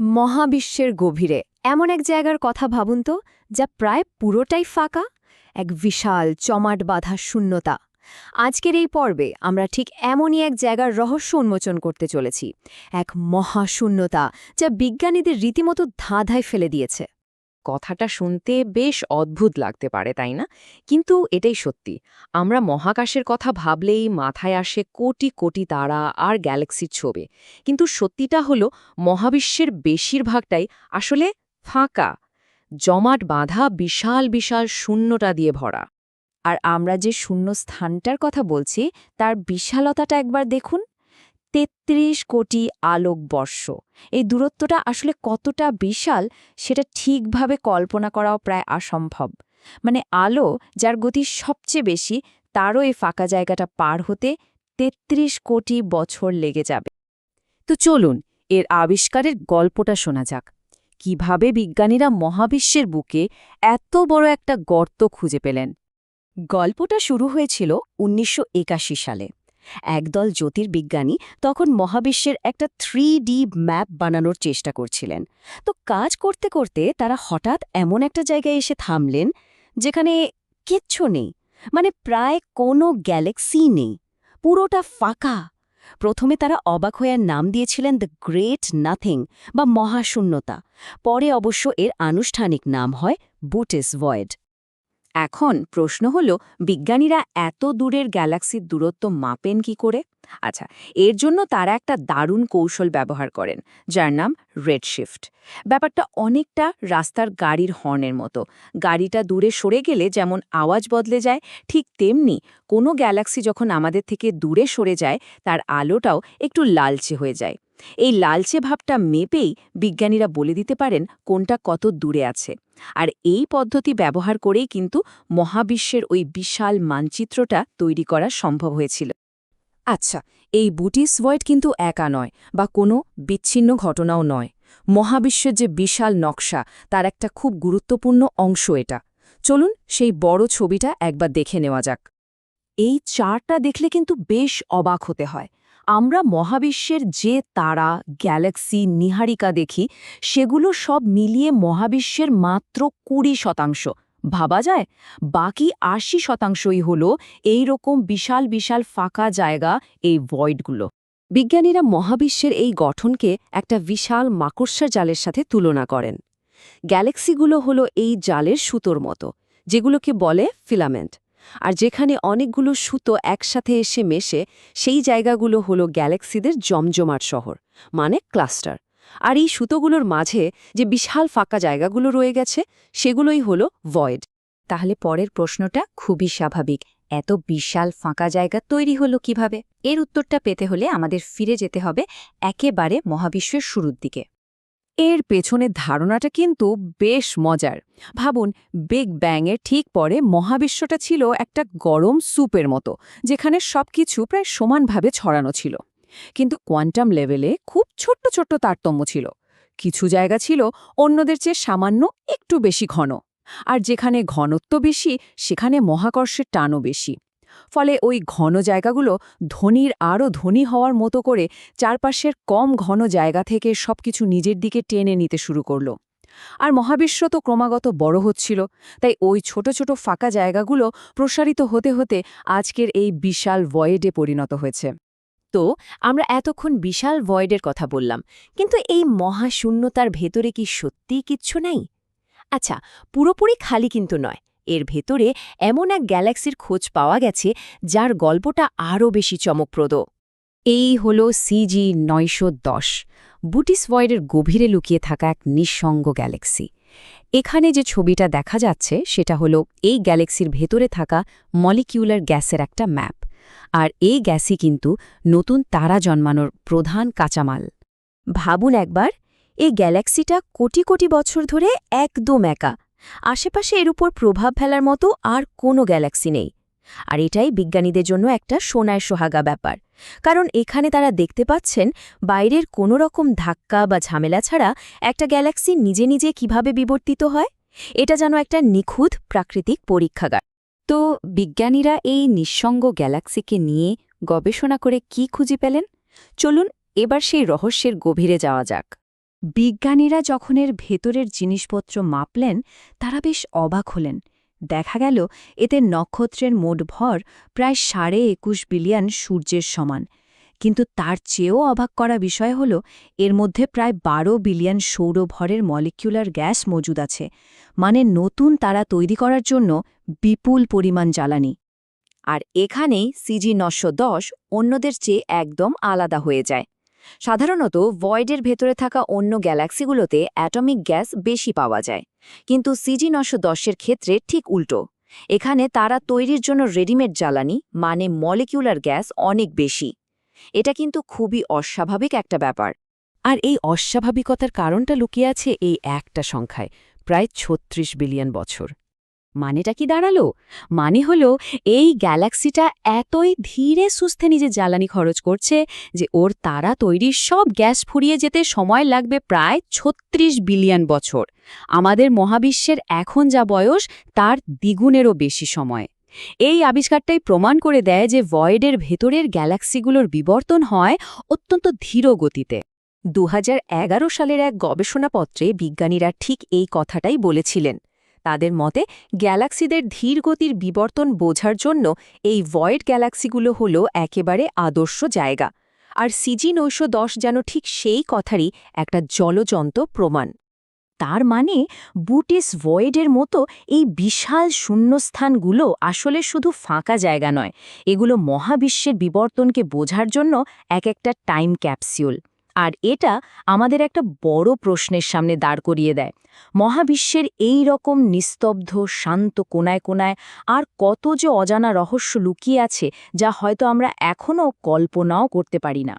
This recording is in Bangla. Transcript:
মহাবিশ্বের গভীরে। এমন এক জায়গার কথা ভাবুন তো, যা প্রায় পুরোটাই ফাঁকা। এক বিশাল চমাট বাঁধা শূন্যতা। আজকের এই পর্বে আমরা ঠিক এমনই এক জায়গার রহস্য উন্মোচন করতে চলেছি। এক মহাশূন্যতা যা বিজ্ঞানীদের রীতিমতো ধাঁধায় ফেলে দিয়েছে। কথাটা শুনতে বেশ অদ্ভুত লাগতে পারে, তাই না? কিন্তু এটাই সত্যি। আমরা মহাকাশের কথা ভাবলেই মাথায় আসে কোটি কোটি তারা আর গ্যালাক্সির ছবি। কিন্তু সত্যিটা হলো, মহাবিশ্বের বেশিরভাগটাই আসলে ফাঁকা। জমাট বাঁধা বিশাল বিশাল শূন্যটা দিয়ে ভরা। আর আমরা যে শূন্য স্থানটার কথা বলছি, তার বিশালতাটা একবার দেখুন। তেত্রিশ কোটি আলোকবর্ষ এই দূরত্বটা আসলে কতটা বিশাল, সেটা ঠিকভাবে কল্পনা করাও প্রায় অসম্ভব। মানে আলো যার গতি সবচেয়ে বেশি, তারও এই ফাঁকা জায়গাটা পার হতে তেত্রিশ কোটি বছর লেগে যাবে। তো চলুন, এর আবিষ্কারের গল্পটা শোনা যাক। কীভাবে বিজ্ঞানীরা মহাবিশ্বের বুকে এত বড় একটা গর্ত খুঁজে পেলেন? গল্পটা শুরু হয়েছিল উনিশশো একাশি সালে। একদল জ্যোতির্বিজ্ঞানী তখন মহাবিশ্বের একটা থ্রি ম্যাপ বানানোর চেষ্টা করছিলেন। তো কাজ করতে করতে তারা হঠাৎ এমন একটা জায়গায় এসে থামলেন, যেখানে কিচ্ছু নেই মানে প্রায় কোনো গ্যালাক্সি নেই, পুরোটা ফাঁকা। প্রথমে তারা অবাক হয়ে নাম দিয়েছিলেন দ্য গ্রেট নাথিং বা মহাশূন্যতা পরে অবশ্য এর আনুষ্ঠানিক নাম হয় বুটিস ভয়েড এখন প্রশ্ন হল, বিজ্ঞানীরা এত দূরের গ্যালাক্সির দূরত্ব মাপেন কি করে? আচ্ছা এর জন্য তারা একটা দারুণ কৌশল ব্যবহার করেন, যার নাম রেডশিফট। ব্যাপারটা অনেকটা রাস্তার গাড়ির হর্নের মতো। গাড়িটা দূরে সরে গেলে যেমন আওয়াজ বদলে যায়, ঠিক তেমনি কোনো গ্যালাক্সি যখন আমাদের থেকে দূরে সরে যায়, তার আলোটাও একটু লালচে হয়ে যায়। এই লালচে ভাবটা মেপেই বিজ্ঞানীরা বলে দিতে পারেন কোনটা কত দূরে আছে। আর এই পদ্ধতি ব্যবহার করেই কিন্তু মহাবিশ্বের ওই বিশাল মানচিত্রটা তৈরি করা সম্ভব হয়েছিল। আচ্ছা এই বুটিস ভয়েড কিন্তু একা নয় বা কোনো বিচ্ছিন্ন ঘটনাও নয়। মহাবিশ্বের যে বিশাল নকশা, তার একটা খুব গুরুত্বপূর্ণ অংশ এটা। চলুন সেই বড় ছবিটা একবার দেখে নেওয়া যাক। এই চারটা দেখলে কিন্তু বেশ অবাক হতে হয়। আমরা মহাবিশ্বের যে তারা, গ্যালাক্সি, নিহারিকা দেখি, সেগুলো সব মিলিয়ে মহাবিশ্বের মাত্র কুড়ি শতাংশ। ভাবা যায়? বাকি আশি শতাংশই হল রকম বিশাল বিশাল ফাঁকা জায়গা এই ভয়েডগুলো বিজ্ঞানীরা মহাবিশ্বের এই গঠনকে একটা বিশাল মাকড়সার জালের সাথে তুলনা করেন। গ্যালাক্সিগুলো হলো এই জালের সুতোর মতো, যেগুলোকে বলে ফিলামেন্ট। আর যেখানে অনেকগুলো সুতো একসাথে এসে মেশে, সেই জায়গাগুলো হলো গ্যালাক্সিদের জমজমাট শহর মানে ক্লাস্টার। আর এই সুতোগুলোর মাঝে যে বিশাল ফাঁকা জায়গাগুলো রয়ে গেছে, সেগুলোই হলো ভয়েড। তাহলে পরের প্রশ্নটা খুবই স্বাভাবিক, এত বিশাল ফাঁকা জায়গা তৈরি হলো কীভাবে? এর উত্তরটা পেতে হলে আমাদের ফিরে যেতে হবে একেবারে মহাবিশ্বের শুরুর দিকে। এর পেছনে ধারণাটা কিন্তু বেশ মজার। ভাবুন বিগ ব্যাংয়ের ঠিক পরে মহাবিশ্বটা ছিল একটা গরম স্যুপের মতো, যেখানে সবকিছু প্রায় সমানভাবে ছড়ানো ছিল। কিন্তু কোয়ান্টাম লেভেলে খুব ছোট্ট ছোট্ট তারতম্য ছিল। কিছু জায়গা ছিল অন্যদের চেয়ে সামান্য একটু বেশি ঘন। আর যেখানে ঘনত্ব বেশি, সেখানে মহাকর্ষের টানও বেশি। ফলে ওই ঘন জায়গাগুলো ধনীর আরও ধনী হওয়ার মতো করে চারপাশের কম ঘন জায়গা থেকে সবকিছু নিজের দিকে টেনে নিতে শুরু করল। আর মহাবিশ্ব তো ক্রমাগত বড় হচ্ছিল, তাই ওই ছোট ছোট ফাঁকা জায়গাগুলো প্রসারিত হতে হতে আজকের এই বিশাল ভয়েডে পরিণত হয়েছে। তো আমরা এতক্ষণ বিশাল ভয়েডের কথা বললাম, কিন্তু এই মহাশূন্যতার ভেতরে কি সত্যিই কিচ্ছু নাই? আচ্ছা পুরোপুরি খালি কিন্তু নয়। এর ভেতরে এমন এক গ্যালাক্সির খোঁজ পাওয়া গেছে যার গল্পটা আরও বেশি চমকপ্রদ। এই হল সিজি নয়শো দশ, বুটিস ভয়েডের গভীরে লুকিয়ে থাকা এক নিঃসঙ্গ গ্যালাক্সি। এখানে যে ছবিটা দেখা যাচ্ছে সেটা হলো এই গ্যালাক্সির ভেতরে থাকা মলিকিউলার গ্যাসের একটা ম্যাপ। আর এই গ্যাসই কিন্তু নতুন তারা জন্মানোর প্রধান কাঁচামাল। ভাবুন একবার, এই গ্যালাক্সিটা কোটি কোটি বছর ধরে একদম একা আশেপাশে এর উপর প্রভাব ফেলার মতো আর কোনো গ্যালাক্সি নেই। আর এটাই বিজ্ঞানীদের জন্য একটা সোনায় সোহাগা ব্যাপার। কারণ এখানে তারা দেখতে পাচ্ছেন, বাইরের কোনো রকম ধাক্কা বা ঝামেলা ছাড়া একটা গ্যালাক্সি নিজে নিজে কীভাবে বিবর্তিত হয়? এটা যেন একটা নিখুঁত প্রাকৃতিক পরীক্ষাগার। তো বিজ্ঞানীরা এই নিঃসঙ্গ গ্যালাক্সিকে নিয়ে গবেষণা করে কি খুঁজে পেলেন? চলুন এবার সেই রহস্যের গভীরে যাওয়া যাক। বিজ্ঞানীরা যখন এর ভেতরের জিনিসপত্র মাপলেন, তারা বেশ অবাক হলেন। দেখা গেল, এতে নক্ষত্রের মোট ভর প্রায় সাড়ে একুশ বিলিয়ন সূর্যের সমান। কিন্তু তার চেয়েও অবাক করা বিষয় হল, এর মধ্যে প্রায় বারো বিলিয়ন সৌরভরের মলিকিউলার গ্যাস মজুদ আছে। মানে নতুন তারা তৈরি করার জন্য বিপুল পরিমাণ জ্বালানি। আর এখানেই সিজি নশো অন্যদের চেয়ে একদম আলাদা হয়ে যায়। সাধারণত ভয়েডের ভেতরে থাকা অন্য গ্যালাক্সিগুলোতে অ্যাটমিক গ্যাস বেশি পাওয়া যায়। কিন্তু সিজি নশো দশের ক্ষেত্রে ঠিক উল্টো। এখানে তারা তৈরির জন্য রেডিমেড জ্বালানি মানে মলিকিউলার গ্যাস অনেক বেশি। এটা কিন্তু খুবই অস্বাভাবিক একটা ব্যাপার। আর এই অস্বাভাবিকতার কারণটা লুকিয়ে আছে এই একটা সংখ্যায়, প্রায় ছত্রিশ বিলিয়ন বছর। মানেটা কি দাঁড়াল? মানে হলো, এই গ্যালাক্সিটা এতই ধীরে সুস্থে নিজে জ্বালানি খরচ করছে যে ওর তারা তৈরির সব গ্যাস ফুরিয়ে যেতে সময় লাগবে প্রায় ছত্রিশ বিলিয়ন বছর। আমাদের মহাবিশ্বের এখন যা বয়স, তার দ্বিগুণেরও বেশি সময়। এই আবিষ্কারটাই প্রমাণ করে দেয় যে ভয়েডের ভেতরের গ্যালাক্সিগুলোর বিবর্তন হয় অত্যন্ত ধীর গতিতে। দু হাজার এগারো সালের এক গবেষণাপত্রে বিজ্ঞানীরা ঠিক এই কথাটাই বলেছিলেন। তাদের মতে, গ্যালাক্সিদের ধীর গতির বিবর্তন বোঝার জন্য এই ভয়েড গ্যালাক্সিগুলো হল একেবারে আদর্শ জায়গা। আর সিজি দশ যেন ঠিক সেই কথারই একটা জলজন্ত প্রমাণ। তার মানে বুটিস ভয়েডের মতো এই বিশাল শূন্যস্থানগুলো আসলে শুধু ফাঁকা জায়গা নয়, এগুলো মহাবিশ্বের বিবর্তনকে বোঝার জন্য এক একটা টাইম ক্যাপসিউল। আর এটা আমাদের একটা বড় প্রশ্নের সামনে দাঁড় করিয়ে দেয়। মহাবিশ্বের এই রকম নিস্তব্ধ, শান্ত কোনায় কোনায় আর কত যে অজানা রহস্য লুকিয়ে আছে, যা হয়তো আমরা এখনও কল্পনাও করতে পারি না।